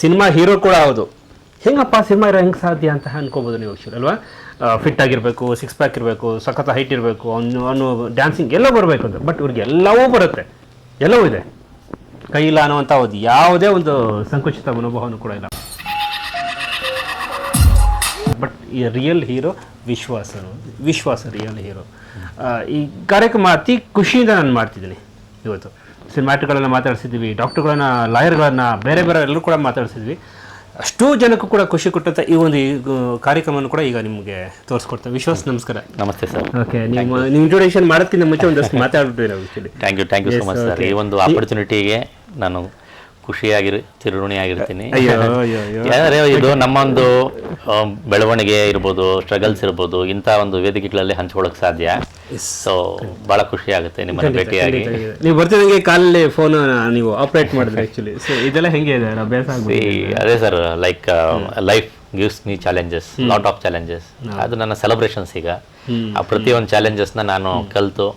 Cinema hero ಕೂಡ ಹೌದು. ಹೆಂಗಪ್ಪ ಸಿನಿಮಾ ಹೀರೋ ಹೆಂಗೆ ಸಾಧ್ಯ ಅಂತ ಅನ್ಕೋಬೋದು ನೀವು ಆ್ಯಕ್ಚುಲಿ ಅಲ್ವಾ? ಫಿಟ್ ಆಗಿರಬೇಕು ಸಿಕ್ಸ್ ಪ್ಯಾಕ್ ಇರಬೇಕು, ಸಖತ್ ಹೈಟ್ ಇರಬೇಕು ಅವನು ಅವನು ಡ್ಯಾನ್ಸಿಂಗ್ ಎಲ್ಲ ಬರಬೇಕು ಅಂತ. ಬಟ್ ಇವ್ರಿಗೆ ಎಲ್ಲವೂ ಬರುತ್ತೆ. ಎಲ್ಲವೂ ಇದೆ. ಕೈಯಿಲ್ಲ ಅನ್ನುವಂಥ ಒಂದು ಯಾವುದೇ ಒಂದು ಸಂಕುಚಿತ ಮನೋಭಾವನೂ ಕೂಡ ಇಲ್ಲ. ಬಟ್ ಈ ರಿಯಲ್ ಹೀರೋ ವಿಶ್ವಾಸ ವಿಶ್ವಾಸ ರಿಯಲ್ ಹೀರೋ ಈ ಕಾರ್ಯಕ್ರಮ ಅತಿ ಖುಷಿಯಿಂದ ನಾನು ಮಾಡ್ತಿದ್ದೀನಿ ಇವತ್ತು. ಸಿನಿಮಾಟಿಕ್ಗಳನ್ನ ಮಾತಾಡ್ಸಿದ್ವಿ ಡಾಕ್ಟರ್ಗಳನ್ನ ಲಾಯರ್ಗಳನ್ನ ಬೇರೆ ಬೇರೆ ಎಲ್ಲರೂ ಕೂಡ ಮಾತಾಡ್ಸಿದ್ವಿ. ಅಷ್ಟು ಜನಕ್ಕೂ ಕೂಡ ಖುಷಿ ಕೊಟ್ಟಂಥ ಈ ಒಂದು ಈ ಕಾರ್ಯಕ್ರಮವನ್ನು ಕೂಡ ಈಗ ನಿಮಗೆ ತೋರಿಸ್ಕೊಡ್ತೇವೆ. ವಿಶ್ವಾಸ್ ನಮಸ್ಕಾರ. ನಮಸ್ತೆ ಸರ್. ಓಕೆ ನೀವು ನೀವು ಇಂಟ್ರೊಡಕ್ಷನ್ ಮಾಡೋದಕ್ಕಿಂತ ಮುಂಚೆ ಒಂದಷ್ಟು ಮಾತಾಡ್ಬಿಟ್ವಿ ನಾವು thank you thank you so much sir ಈ ಒಂದು ಆಪರ್ಚುನಿಟಿಗೆ ನಾನು ಖುಷಿಯಾಗಿರು ಚಿರುಣಿ ಆಗಿರ್ತೀನಿ. ಅಯ್ಯೋ ಅಯ್ಯೋ ಯಾಕಂದ್ರೆ ಇದು ನಮ್ಮ ಒಂದು ಬೆಳವಣಿಗೆ ಇರ್ಬೋದು ಸ್ಟ್ರಗಲ್ಸ್ ಇರ್ಬೋದು ಇಂಥ ಒಂದು ವೇದಿಕೆಗಳಲ್ಲಿ ಹಂಚ್ಕೊಳ್ಳೋಕೆ ಸಾಧ್ಯ. ಸೊ ಭಾಳ ಖುಷಿ ಆಗುತ್ತೆ ನಿಮ್ಮನ್ನ ಭೇಟಿಯಾಗಿ. ನೀವು ಬರ್ತಿದಂಗೆ ಕಾಲಲ್ಲಿ ಫೋನ್ ನೀವು ಆಪರೇಟ್ ಮಾಡಿದ್ರೆ ಆ್ಯಕ್ಚುಲಿ ಸೊ ಇದೆಲ್ಲ ಹೆಂಗೆ ಇದೆ? ಅಭ್ಯಾಸ ಅದೇ sir like life gives me challenges lot of challenges ಅದು ನನ್ನ ಸೆಲೆಬ್ರೇಷನ್ಸ್ ಈಗ. ಆ ಪ್ರತಿಯೊಂದು ಚಾಲೆಂಜಸ್ನ ನಾನು ಕಲಿತು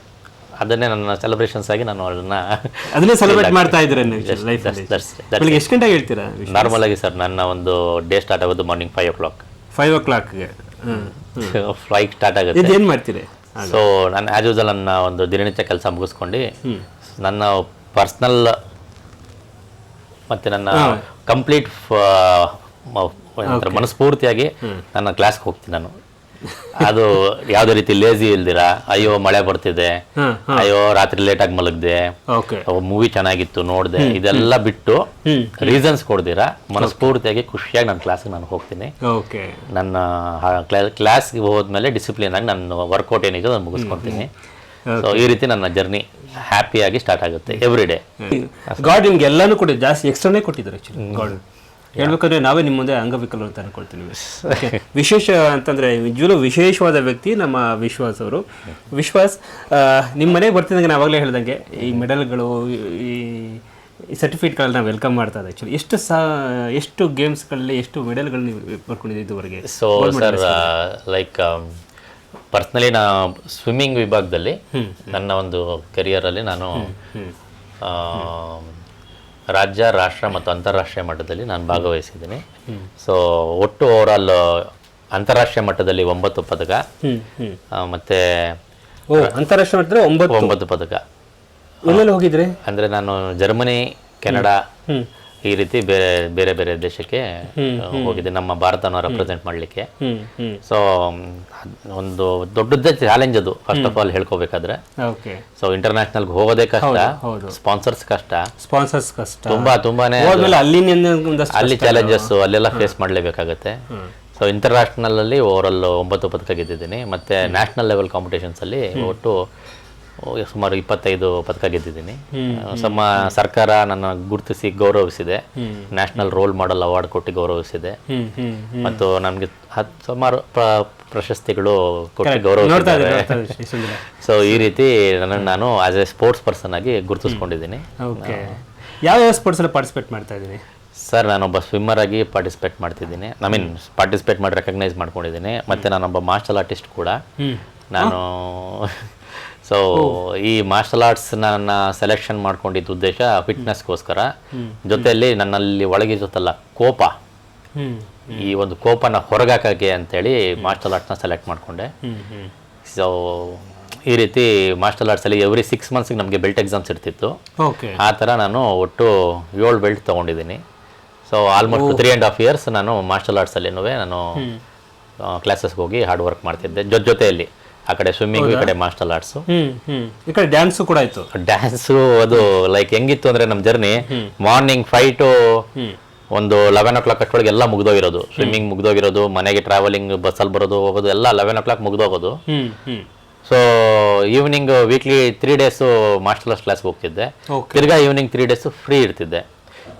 ಅದನ್ನೇ ನನ್ನ ಸೆಲೆಬ್ರೇಷನ್ಸ್ ಆಗಿ ನಾನು ಅದನ್ನ ಅದನ್ನೇ ಸೆಲೆಬ್ರೇಟ್ ಮಾಡ್ತಾ ಇದ್ದೀರಾ ಬೆಳಿಗ್ಗೆ ಎಷ್ಟು ಗಂಟೆಗೆ ಹೇಳ್ತೀರಾ ನಾರ್ಮಲ್ ಆಗಿ ಸರ್ ನನ್ನ ಒಂದು ಡೇ ಸ್ಟಾರ್ಟ್ ಆಗೋದು morning five o'clock five ಓ ಕ್ಲಾಕ್ಗೆ ಫ್ಲೈಟ್ ಸ್ಟಾರ್ಟ್ ಆಗುತ್ತೆ. ಏನ್ ಮಾಡ್ತೀರಿ? ಸೊ ನಾನು ಆ್ಯಸ್ ಯೂಸಲ್ ನನ್ನ ಒಂದು ದಿನನಿತ್ಯ ಕೆಲಸ ಮುಗಿಸ್ಕೊಂಡು ನನ್ನ ಪರ್ಸ್ನಲ್ ಮತ್ತು ನನ್ನ ಕಂಪ್ಲೀಟ್ ಮನಸ್ಫೂರ್ತಿಯಾಗಿ ನನ್ನ ಕ್ಲಾಸ್ಗೆ ಹೋಗ್ತೀನಿ ನಾನು. ಅದು ಯಾವ್ದೇ ರೀತಿ ಲೇಜಿ ಇಲ್ದಿರ ಅಯ್ಯೋ ಮಳೆ ಬರ್ತಿದೆ ಅಯ್ಯೋ ರಾತ್ರಿ ಲೇಟ್ ಆಗಿ ಓಕೆ ಮೂವಿ ಚೆನ್ನಾಗಿತ್ತು ನೋಡ್ದೆ ಇದೆಲ್ಲ ಬಿಟ್ಟು ರೀಸನ್ಸ್ ಕೊಡ್ದಿರಾ ಮನಸ್ಫೂರ್ತಿಯಾಗಿ ಖುಷಿಯಾಗಿ ನನ್ನ ಕ್ಲಾಸ್ಗೆ ನಾನು ಹೋಗ್ತೀನಿ. ನನ್ನ ಕ್ಲಾಸ್ಗೆ ಹೋದ್ಮೇಲೆ ಡಿಸಿಪ್ಲಿನ್ ಆಗಿ ನನ್ನ ವರ್ಕೌಟ್ ಏನಿದೆ ನಾನು ಮುಗಿಸ್ಕೊತೀನಿ. ಸೊ ಈ ರೀತಿ ನನ್ನ ಜರ್ನಿ ಹ್ಯಾಪಿಯಾಗಿ ಸ್ಟಾರ್ಟ್ ಆಗುತ್ತೆ ಎವ್ರಿ ಡೇ ಗಾಡ್ ನಿಮ್ಗೆ ಎಲ್ಲಾನು ಕೊಟ್ಟಿದ್ದು ಜಾಸ್ತಿ ಎಕ್ಸ್ಟ್ರಾನೇ ಕೊಟ್ಟಿದ್ದಾರೆ ಗಾಡ್ ಹೇಳ್ಬೇಕಾದ್ರೆ ನಾವೇ ನಿಮ್ಮ ಮುಂದೆ ಅಂಗವಿಕಲರು ಅಂತ ಅನ್ಕೊಳ್ತೀನಿ. ವಿಶೇಷ ಅಂತಂದ್ರೆ ನಿಜವೂ ವಿಶೇಷವಾದ ವ್ಯಕ್ತಿ ನಮ್ಮ ವಿಶ್ವಾಸ್ ಅವರು. ವಿಶ್ವಾಸ್ ನಿಮ್ಮ ಮನೆಗೆ ಬರ್ತಿದ್ದಂಗೆ ನಾನು ಆವಾಗಲೇ ಹೇಳ್ದಂಗೆ ಈ ಮೆಡಲ್ಗಳು ಈ ಈ ಸರ್ಟಿಫಿಕೇಟ್ಗಳನ್ನ ವೆಲ್ಕಮ್ ಮಾಡ್ತಾ ಇದೆ ಆ್ಯಕ್ಚುಲಿ ಎಷ್ಟು ಸಾ ಎಷ್ಟು ಗೇಮ್ಸ್ಗಳಲ್ಲಿ ಎಷ್ಟು ಮೆಡಲ್ಗಳನ್ನ ನೀವು ಬರ್ಕೊಂಡಿದ್ದೀವಿ ಇದುವರೆಗೆ? ಸೊ ಸರ್ ಲೈಕ್ ಪರ್ಸ್ನಲಿ ನಾ ಸ್ವಿಮ್ಮಿಂಗ್ ವಿಭಾಗದಲ್ಲಿ ನನ್ನ ಒಂದು ಕೆರಿಯರಲ್ಲಿ ನಾನು ರಾಜ್ಯ ರಾಷ್ಟ್ರ ಮತ್ತು ಅಂತಾರಾಷ್ಟ್ರೀಯ ಮಟ್ಟದಲ್ಲಿ ನಾನು ಭಾಗವಹಿಸಿದ್ದೀನಿ. ಸೊ ಒಟ್ಟು ಓವರಾಲ್ ಅಂತಾರಾಷ್ಟ್ರೀಯ ಮಟ್ಟದಲ್ಲಿ ಒಂಬತ್ತು ಪದಕ. ಮತ್ತೆ ಓ ಅಂತಾರಾಷ್ಟ್ರೀಯ ಮಟ್ಟದಲ್ಲಿ ಒಂಬತ್ತು? ಒಂಬತ್ತು ಪದಕ. ಎಲ್ಲೆಲ್ಲಿ ಹೋಗಿದ್ರಿ? ಅಂದ್ರೆ ನಾನು ಜರ್ಮನಿ ಕೆನಡಾ ಈ ರೀತಿ ಬೇರೆ ಬೇರೆ ಬೇರೆ ದೇಶಕ್ಕೆ ಹೋಗಿದೆ ಹೋಗಿದ್ದೆ. ನಮ್ಮ ಭಾರತನ ರೆಪ್ರೆಸೆಂಟ್ ಮಾಡಲಿಕ್ಕೆ. ಸೊ ಒಂದು ದೊಡ್ಡದೇ ಚಾಲೆಂಜ್ ಅದು ಫಸ್ಟ್ ಆಫ್ ಆಲ್ ಹೇಳ್ಕೋಬೇಕಾದ್ರೆ. ಸೊ ಇಂಟರ್ನ್ಯಾಷನಲ್ ಹೋಗೋದೇ ಕಷ್ಟ ಸ್ಪಾನ್ಸರ್ಸ್ ಕಷ್ಟ. ಸ್ಪಾನ್ಸರ್ಸ್ ಕಷ್ಟ. ತುಂಬಾ ತುಂಬಾನೇ ಅಲ್ಲಿ ಚಾಲೆಂಜಸ್ ಅಲ್ಲೆಲ್ಲ ಫೇಸ್ ಮಾಡಲೇಬೇಕಾಗುತ್ತೆ. ಸೊ ಇಂಟರ್ನ್ಯಾಷನಲ್ ಅಲ್ಲಿ ಓವರ್ ಆಲ್ ಒಂಬತ್ತು ಪದಕ ಗೆದ್ದಿದ್ದೀನಿ. ಮತ್ತೆ ನ್ಯಾಷನಲ್ ಲೆವೆಲ್ ಕಾಂಪಿಟೇಷನ್ಸ್ ಅಲ್ಲಿ ಒಟ್ಟು ಸುಮಾರು ಇಪ್ಪತ್ತೈದು ಪದಕ ಗೆದ್ದಿದ್ದೀನಿ. ನಮ್ಮ ಸರ್ಕಾರ ನನ್ನ ಗುರುತಿಸಿ ಗೌರವಿಸಿದೆ. ನ್ಯಾಷನಲ್ ರೋಲ್ ಮಾಡೆಲ್ ಅವಾರ್ಡ್ ಕೊಟ್ಟು ಗೌರವಿಸಿದೆ. ಮತ್ತು ನಮಗೆ ಹತ್ತು ಸುಮಾರು ಪ್ರ- ಪ್ರಶಸ್ತಿಗಳು ಕೊಟ್ಟು ಗೌರವ ಗೌರವಿಸಿದ್ದಾರೆ. ಸೊ ಈ ರೀತಿ ನನ್ನನ್ನು ನಾನು ಆಸ್ ಎ ಸ್ಪೋರ್ಟ್ಸ್ ಪರ್ಸನ್ ಆಗಿ ಗುರುತಿಸ್ಕೊಂಡಿದ್ದೀನಿ. ಯಾವ ಯಾವ ಸ್ಪೋರ್ಟ್ಸಲ್ಲಿ ಪಾರ್ಟಿಸಿಪೇಟ್ ಮಾಡ್ತಾ ಇದ್ದೀನಿ ಸರ್ ನಾನೊಬ್ಬ ಸ್ವಿಮ್ಮರ್ ಆಗಿ ಪಾರ್ಟಿಸಿಪೇಟ್ ಮಾಡ್ತಿದ್ದೀನಿ. ಐ ಮೀನ್ ಪಾರ್ಟಿಸಿಪೇಟ್ ಮಾಡಿ ರೆಕಗ್ನೈಸ್ ಮಾಡ್ಕೊಂಡಿದ್ದೀನಿ. ಮತ್ತೆ ನಾನೊಬ್ಬ ಮಾರ್ಷಲ್ ಆರ್ಟಿಸ್ಟ್ ಕೂಡ. ನಾನು ಸೊ ಈ ಮಾರ್ಷಲ್ ಆರ್ಟ್ಸ್ ನನ್ನ ಸೆಲೆಕ್ಷನ್ ಮಾಡ್ಕೊಂಡಿದ್ದ ಉದ್ದೇಶ ಫಿಟ್ನೆಸ್ಗೋಸ್ಕರ ಜೊತೆಯಲ್ಲಿ ನನ್ನಲ್ಲಿ ಒಳಗೆ ಜೊತೆಲ್ಲ ಕೋಪ. ಈ ಒಂದು ಕೋಪನ ಹೊರಗಾಕಕ್ಕೆ ಅಂತೇಳಿ ಮಾರ್ಷಲ್ ಆರ್ಟ್ಸ್ನ ಸೆಲೆಕ್ಟ್ ಮಾಡಿಕೊಂಡೆ. ಸೊ ಈ ರೀತಿ ಮಾರ್ಷಲ್ ಆರ್ಟ್ಸಲ್ಲಿ ಎವ್ರಿ ಸಿಕ್ಸ್ ಮಂತ್ಸ್ಗೆ ನಮಗೆ ಬೆಲ್ಟ್ ಎಕ್ಸಾಮ್ಸ್ ಇರ್ತಿತ್ತು. ಆ ಥರ ನಾನು ಒಟ್ಟು ಏಳು ಬೆಲ್ಟ್ ತೊಗೊಂಡಿದ್ದೀನಿ. So almost three and half years ನಾನು ಮಾರ್ಷಲ್ ಆರ್ಟ್ಸಲ್ಲಿನೂ ನಾನು ಕ್ಲಾಸಸ್ಗೆ ಹೋಗಿ ಹಾರ್ಡ್ ವರ್ಕ್ ಮಾಡ್ತಿದ್ದೆ. ಜೊತೆ ಜೊತೆಯಲ್ಲಿ. ಆ ಕಡೆ ಸ್ವಿಮ್ಮಿಂಗ್ ಈ ಕಡೆ ಮಾರ್ಷಲ್ ಆರ್ಟ್ಸ್ ಈ ಕಡೆ ಡ್ಯಾನ್ಸ್ ಕೂಡ ಇತ್ತು ಡ್ಯಾನ್ಸು ಅದು ಲೈಕ್ ಹೆಂಗಿತ್ತು ಅಂದ್ರೆ ನಮ್ಮ ಜರ್ನಿ ಮಾರ್ನಿಂಗ್ ಫೈವ್ ಟು ಒಂದು ಲೆವೆನ್ ಓ ಕ್ಲಾಕ್ ಅಷ್ಟೊಳಗೆ ಎಲ್ಲ ಮುಗ್ದೋಗಿರೋದು. ಸ್ವಿಮ್ಮಿಂಗ್ ಮುಗ್ದೋಗಿರೋದು ಮನೆಗೆ ಟ್ರಾವೆಲಿಂಗ್ ಬಸ್ಸಲ್ಲಿ ಬರೋದು ಹೋಗೋದು ಎಲ್ಲ eleven o'clock ಮುಗ್ದೋಗೋದು so evening weekly three days arts ಕ್ಲಾಸ್ಗೆ ಹೋಗ್ತಿದ್ದೆ. ತಿರ್ಗಾ ಈವ್ನಿಂಗ್ ತ್ರೀ ಡೇಸ್ ಫ್ರೀ ಇರ್ತಿದ್ದೆ.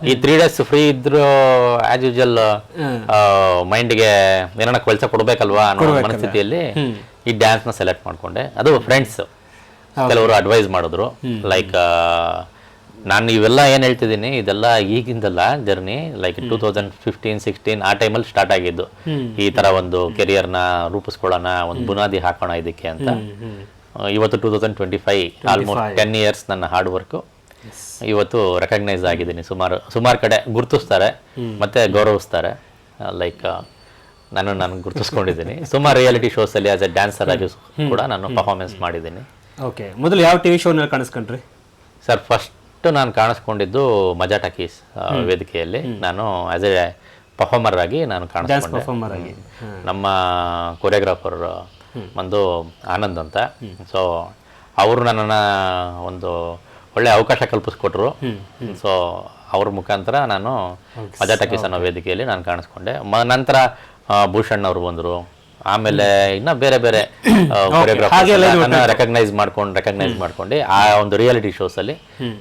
ಈ ತ್ರೀ ಡೇಸ್ ಫ್ರೀ ಇದ್ರು ಆಸ್ ಯೂಶಲ್ ಮೈಂಡ್ಗೆ ಏನಾರ ಕೆಲಸ ಕೊಡ್ಬೇಕಲ್ವಾ ಅನ್ನೋ ಮನಸ್ಥಿತಿಯಲ್ಲಿ ಈ ಡ್ಯಾನ್ಸ್ನ ಸೆಲೆಕ್ಟ್ ಮಾಡ್ಕೊಂಡೆ. ಅದು ಫ್ರೆಂಡ್ಸ್ ಕೆಲವರು ಅಡ್ವೈಸ್ ಮಾಡಿದ್ರು. ಲೈಕ್ ನಾನು ಇವೆಲ್ಲ ಏನು ಹೇಳ್ತಿದ್ದೀನಿ ಇದೆಲ್ಲ ಈಗಿಂದಲ್ಲ journey like two thousand fifteen sixteen ಆ ಟೈಮಲ್ಲಿ ಸ್ಟಾರ್ಟ್ ಆಗಿದ್ದು. ಈ ಥರ ಒಂದು ಕೆರಿಯರ್ನ ರೂಪಿಸ್ಕೊಳ್ಳೋಣ ಒಂದು ಬುನಾದಿ ಹಾಕೋಣ ಇದಕ್ಕೆ ಅಂತ. ಇವತ್ತು two thousand twenty five almost ten years ನನ್ನ ಹಾರ್ಡ್ ವರ್ಕು ಇವತ್ತು ರೆಕಗ್ನೈಸ್ ಆಗಿದ್ದೀನಿ ಸುಮಾರು ಸುಮಾರು ಕಡೆ ಗುರುತಿಸ್ತಾರೆ ಮತ್ತೆ ಗೌರವಿಸ್ತಾರೆ. ಲೈಕ್ ನಾನು ನಾನು ಗುರುತಿಸ್ಕೊಂಡಿದ್ದೀನಿ. ಸುಮಾರು ರಿಯಾಲಿಟಿ ಶೋಸಲ್ಲಿ ಆಸ್ ಎ ಡ್ಯಾನ್ಸರ್ ಆಗಿ ಕೂಡ ನಾನು ಪರ್ಫಾರ್ಮೆನ್ಸ್ ಮಾಡಿದ್ದೀನಿ. ಓಕೆ ಮೊದಲು ಯಾವ ಟಿವಿ ಶೋನಲ್ಲಿ ಕಾಣಿಸ್ಕೊಂಡ್ರಿ? ಸರ್ ಫಸ್ಟ್ ನಾನು ಕಾಣಿಸ್ಕೊಂಡಿದ್ದು ಮಜಾ ಟಾಕೀಸ್ ವೇದಿಕೆಯಲ್ಲಿ. ನಾನು ಆಸ್ ಎ ಪರ್ಫಾರ್ಮರ್ ಆಗಿ ನಾನು ಕಾಣಿಸ್ಕೊಂಡೆ. ಪರ್ಫಾರ್ಮರ್ ಆಗಿ. ನಮ್ಮ ಕೊರಿಯೋಗ್ರಾಫರ್ ಒಂದು ಆನಂದ್ ಅಂತ. ಸೊ ಅವರು ನನ್ನನ್ನು ಒಂದು ಒಳ್ಳೆ ಅವಕಾಶ ಕಲ್ಪಿಸ್ಕೊಟ್ರು. ಸೊ ಅವ್ರ ಮುಖಾಂತರ ನಾನು ಮಜಾ ಟಾಕೀಸ್ ಅನ್ನೋ ವೇದಿಕೆಯಲ್ಲಿ ನಾನು ಕಾಣಿಸ್ಕೊಂಡೆ. ನಂತರ ಭೂಷಣ್ ಅವರು ಬಂದರು. ಆಮೇಲೆ ಇನ್ನ ಬೇರೆ ಬೇರೆ ರೆಕಗ್ನೈಸ್ ಮಾಡ್ಕೊಂಡು ರೆಕಗ್ನೈಸ್ ಮಾಡ್ಕೊಂಡು ಆ ಒಂದು ರಿಯಾಲಿಟಿ ಅಲ್ಲಿ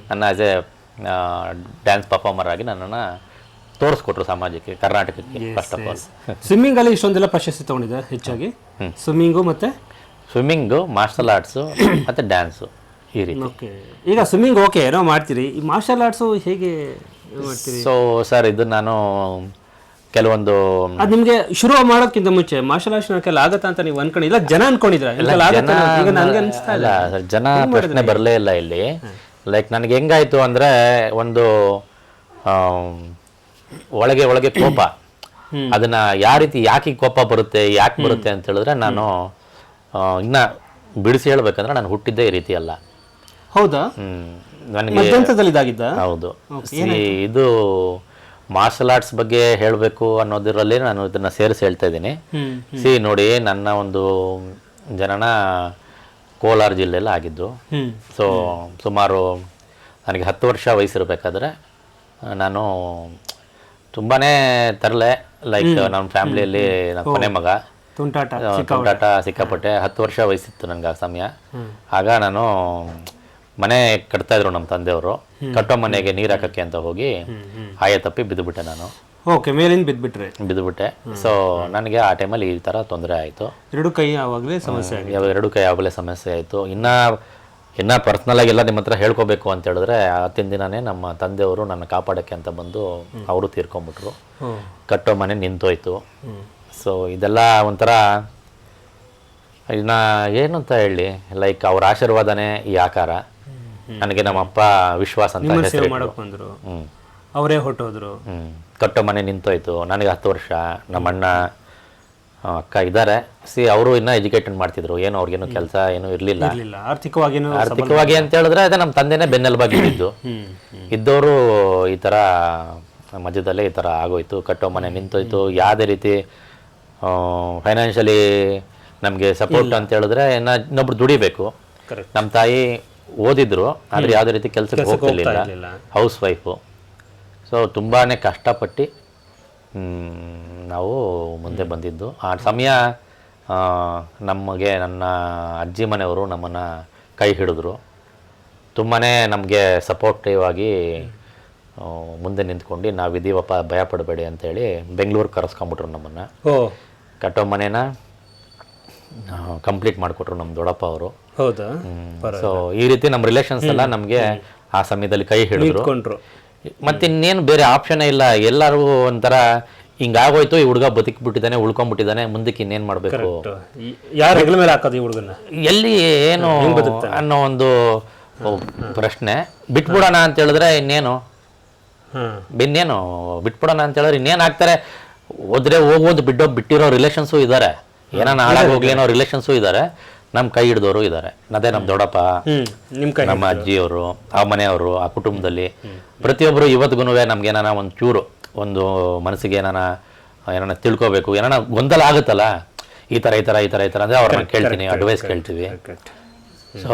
ನನ್ನ ಆಸ್ ಎ ಡ್ಯಾನ್ಸ್ ಪರ್ಫಾರ್ಮರ್ ಆಗಿ ನನ್ನನ್ನು ತೋರಿಸ್ಕೊಟ್ರು ಸಮಾಜಕ್ಕೆ ಕರ್ನಾಟಕಕ್ಕೆ ಫಸ್ಟ್ ಆಫ್ ಆಲ್ ಸ್ವಿಮ್ಮಿಂಗ್ ಅಲ್ಲಿ ಇಷ್ಟೊಂದೆಲ್ಲ ಪ್ರಶಸ್ತಿ ತಗೊಂಡಿದೆ ಹೆಚ್ಚಾಗಿ? ಸ್ವಿಮ್ಮಿಂಗು ಮತ್ತೆ? ಸ್ವಿಮ್ಮಿಂಗು ಮಾರ್ಷಲ್ ಆರ್ಟ್ಸು ಮತ್ತೆ ಡ್ಯಾನ್ಸು ಈ ರೀತಿ. ಓಕೆ ಈಗ ಸ್ವಿಮ್ಮಿಂಗ್ ಓಕೆ ಏನೋ ಮಾಡ್ತೀರಿ. ಈ ಮಾರ್ಷಲ್ ಆರ್ಟ್ಸು ಹೇಗೆ ಮಾಡ್ತೀರಿ? ಸೊ ಸರ್ ಇದು ನಾನು ಕೆಲವೊಂದು ಅದು ನಿಮ್ಗೆ ಶುರು ಮಾಡೋಕ್ಕಿಂತ ಮುಂಚೆ ಮಾರ್ಷಲ್ ಆರ್ಟ್ಸ್ ಕೈಲಿ ಆಗತ್ತಾ ಅಂತ ನೀವು ಅನ್ಕೊಂಡಿಲ್ಲ ಜನ ಅನ್ಕೊಂಡಿದ್ರ? ಜನ ಈಗ ನನ್ಗೆ ಅನಿಸ್ತಾ ಅಲ್ಲ ಜನ ಪ್ರಶ್ನೆ ಬರಲೇ ಇಲ್ಲ ಇಲ್ಲಿ. ಲೈಕ್ ನನಗೆ ಹೆಂಗಾಯ್ತು ಅಂದ್ರೆ ಒಂದು ಒಳಗೆ ಒಳಗೆ ಕೋಪ. ಅದನ್ನ ಯಾವ ರೀತಿ ಯಾಕೆ ಕೋಪ ಬರುತ್ತೆ ಯಾಕೆ ಬರುತ್ತೆ ಅಂತ ಹೇಳಿದ್ರೆ ನಾನು ಇನ್ನ ಬಿಡಿಸಿ ಹೇಳ್ಬೇಕಂದ್ರೆ ನಾನು ಹುಟ್ಟಿದ್ದೇ ಈ ರೀತಿ ಅಲ್ಲ. ಹೌದಾ? ನನಗೆ ಹೌದು. ಇದು ಮಾರ್ಷಲ್ ಆರ್ಟ್ಸ್ ಬಗ್ಗೆ ಹೇಳಬೇಕು ಅನ್ನೋದ್ರಲ್ಲಿ ನಾನು ಇದನ್ನ ಸೇರಿಸಿ ಹೇಳ್ತಾ ಇದ್ದೀನಿ. ಸಿ ನೋಡಿ ನನ್ನ ಒಂದು ಜನನ ಕೋಲಾರ ಜಿಲ್ಲೆಯಲ್ಲಿ ಆಗಿದ್ದು. ಸೊ ಸುಮಾರು ನನಗೆ ಹತ್ತು ವರ್ಷ ವಯಸ್ಸಿರಬೇಕಾದ್ರೆ ನಾನು ತುಂಬಾ ತರಲೆ ಲೈಕ್ ನಮ್ಮ ಫ್ಯಾಮಿಲಿಯಲ್ಲಿ ನನ್ನ ಕೊನೆ ಮಗ. ತುಂಟಾಟ ಸಿಕ್ಕಾಪಟ್ಟೆ. ಹತ್ತು ವರ್ಷ ವಯಸ್ಸಿತ್ತು ನನಗೆ ಆ ಸಮಯ. ಆಗ ನಾನು ಮನೆ ಕಟ್ತಾ ಇದ್ರು ನಮ್ಮ ತಂದೆಯವರು. ಕಟ್ಟೋ ಮನೆಗೆ ನೀರ್ ಹಾಕಕ್ಕೆ ಅಂತ ಹೋಗಿ ಆಯ ತಪ್ಪಿ ಬಿದ್ದುಬಿಟ್ಟೆ ನಾನು. ಓಕೆ ಮೇಲಿಂದ ಬಿದ್ಬಿಟ್ರೆ? ಬಿದ್ದುಬಿಟ್ಟೆ. ಸೊ ನನಗೆ ಆ ಟೈಮಲ್ಲಿ ಈ ಥರ ತೊಂದರೆ ಆಯಿತು. ಎರಡು ಕೈ ಆವಾಗಲೇ ಸಮಸ್ಯೆ ಎರಡು ಕೈ ಆಗಲೇ ಸಮಸ್ಯೆ ಆಯಿತು. ಇನ್ನ ಇನ್ನ ಪರ್ಸ್ನಲ್ ಆಗಿ ಎಲ್ಲ ನಿಮ್ಮ ಹತ್ರ ಹೇಳ್ಕೋಬೇಕು ಅಂತ ಹೇಳಿದ್ರೆ ಅತ್ತಿನ ದಿನನೇ ನಮ್ಮ ತಂದೆಯವರು ನನ್ನ ಕಾಪಾಡಕ್ಕೆ ಅಂತ ಬಂದು ಅವರು ತೀರ್ಕೊಂಡ್ಬಿಟ್ರು ಕಟ್ಟೋ ಮನೆ ನಿಂತೋಯ್ತು. ಸೊ ಇದೆಲ್ಲ ಒಂಥರ ಇನ್ನ ಏನು ಅಂತ ಹೇಳಿ ಲೈಕ್ ಅವ್ರ ಆಶೀರ್ವಾದನೇ ಈ ಆಕಾರ. ನನಗೆ ನಮ್ಮಪ್ಪ ವಿಶ್ವಾಸ ಅಂತ ಸೇವ್ ಹೆಸರು ಮಾಡಕ್ ಬಂದ್ರು. ಅವರೇ ಹೊಟ್ಟೋದ್ರು ಕಟ್ಟೋ ಮನೆ ನಿಂತೋಯ್ತು. ನನಗೆ ಹತ್ತು ವರ್ಷ. ನಮ್ಮ ಅಣ್ಣ ಅಕ್ಕ ಇದ್ದಾರೆ. ಸಿ ಅವರು ಇನ್ನ ಎಜುಕೇಟೆಡ್ ಮಾಡ್ತಿದ್ರು. ಏನು ಅವ್ರಿಗೇನು ಕೆಲಸ ಏನು ಇರಲಿಲ್ಲ. ಆರ್ಥಿಕವಾಗಿನೂ ಆರ್ಥಿಕವಾಗಿ ಅಂತ ಹೇಳಿದ್ರೆ ಅದೇ ನಮ್ಮ ತಂದೆನೇ ಬೆನ್ನೆಲುಬಾಗಿ ಇದ್ದಿದ್ದು ಇದ್ದವರು ಈ ಥರ ಮಧ್ಯದಲ್ಲೇ ಈ ಥರ ಆಗೋಯ್ತು. ಕಟ್ಟೋ ಮನೆ ನಿಂತೋಯ್ತು. ಯಾವುದೇ ರೀತಿ ಫೈನಾನ್ಷಿಯಲಿ ನಮಗೆ ಸಪೋರ್ಟ್ ಅಂತ ಹೇಳಿದ್ರೆ ಇನ್ನ ಇನ್ನೊಬ್ರು ದುಡಿಬೇಕು. ನಮ್ಮ ತಾಯಿ ಓದಿದ್ರು ಆದರೆ ಯಾವುದೇ ರೀತಿ ಕೆಲಸಕ್ಕೆ ಹೋಗ್ತಿರ್ಲಿಲ್ಲ. ಹೌಸ್ ವೈಫು ಸೊ ತುಂಬಾ ಕಷ್ಟಪಟ್ಟು ನಾವು ಮುಂದೆ ಬಂದಿದ್ದು. ಆ ಸಮಯ ನಮಗೆ ನನ್ನ ಅಜ್ಜಿ ಮನೆಯವರು ನಮ್ಮನ್ನು ಕೈ ಹಿಡಿದ್ರು. ತುಂಬಾ ನಮಗೆ ಸಪೋರ್ಟಿವ್ ಆಗಿ ಮುಂದೆ ನಿಂತ್ಕೊಂಡು ನಾವು ಇದೀವಪ್ಪ ಭಯ ಪಡಬೇಡಿ ಅಂತೇಳಿ ಬೆಂಗಳೂರು ಕರೆಸ್ಕೊಂಬಿಟ್ರು ನಮ್ಮನ್ನು. ಕಟ್ಟೋ ಮನೇನ ಕಂಪ್ಲೀಟ್ ಮಾಡಿಕೊಟ್ರು ನಮ್ಮ ದೊಡ್ಡಪ್ಪ ಅವರು. ಹೌದಾ? ಸೊ ಈ ರೀತಿ ನಮ್ಮ ರಿಲೇಷನ್ಸ್ ಎಲ್ಲ ನಮಗೆ ಆ ಸಮಯದಲ್ಲಿ ಕೈ ಹಿಡಿದ್ರು. ಮತ್ತೆ ಇನ್ನೇನು ಬೇರೆ ಆಪ್ಷನ್ ಇಲ್ಲ. ಎಲ್ಲರೂ ಒಂಥರ ಹಿಂಗಾಗೋಯ್ತು ಈ ಹುಡುಗ ಬದುಕಿಬಿಟ್ಟಿದ್ದಾನೆ ಉಳ್ಕೊಂಡ್ಬಿಟ್ಟಿದ್ದಾನೆ ಮುಂದಕ್ಕೆ ಇನ್ನೇನು ಮಾಡಬೇಕು? ಹೆಗಲ ಮೇಲೆ ಹಾಕೋದು ಈ ಹುಡುಗನ್ನ? ಎಲ್ಲಿ ಏನು ಅನ್ನೋ ಒಂದು ಪ್ರಶ್ನೆ. ಬಿಟ್ಬಿಡೋಣ ಅಂತ ಹೇಳಿದ್ರೆ ಇನ್ನೇನು? ಇನ್ನೇನು? ಬಿಟ್ಬಿಡೋಣ ಅಂತ ಹೇಳಿದ್ರೆ ಇನ್ನೇನು ಆಗ್ತಾರೆ? ಹೋದ್ರೆ ಹೋಗೋದು ಬಿಟ್ಟೋ ಬಿಟ್ಟಿರೋ ರಿಲೇಷನ್ಸು ಇದ್ದಾರೆ ಏನಾನ ಹಾಳಾಗೋಗ್ಲಿ ಅನ್ನೋ ರಿಲೇಷನ್ಸು ಇದ್ದಾರೆ ನಮ್ಮ ಕೈ ಹಿಡಿದವರು ಇದ್ದಾರೆ ಅದೇ ನಮ್ಮ ದೊಡ್ಡಪ್ಪ ನಮ್ಮ ಅಜ್ಜಿಯವರು ಆ ಮನೆಯವರು ಆ ಕುಟುಂಬದಲ್ಲಿ ಪ್ರತಿಯೊಬ್ಬರು ಇವತ್ತಿಗೂ ನಮ್ಗೆ ಏನಾನ ಒಂದು ಚೂರು ಒಂದು ಮನಸ್ಸಿಗೆ ಏನಾನ ಏನಾನ ತಿಳ್ಕೊಬೇಕು. ಏನಾನ ಗೊಂದಲ ಆಗುತ್ತಲ್ಲ? ಈ ಥರ ಈ ಥರ ಈ ಥರ ಈ ಥರ ಅಂದರೆ ಅವ್ರನ್ನ ಕೇಳ್ತೀನಿ ಅಡ್ವೈಸ್ ಕೇಳ್ತೀವಿ. ಸೊ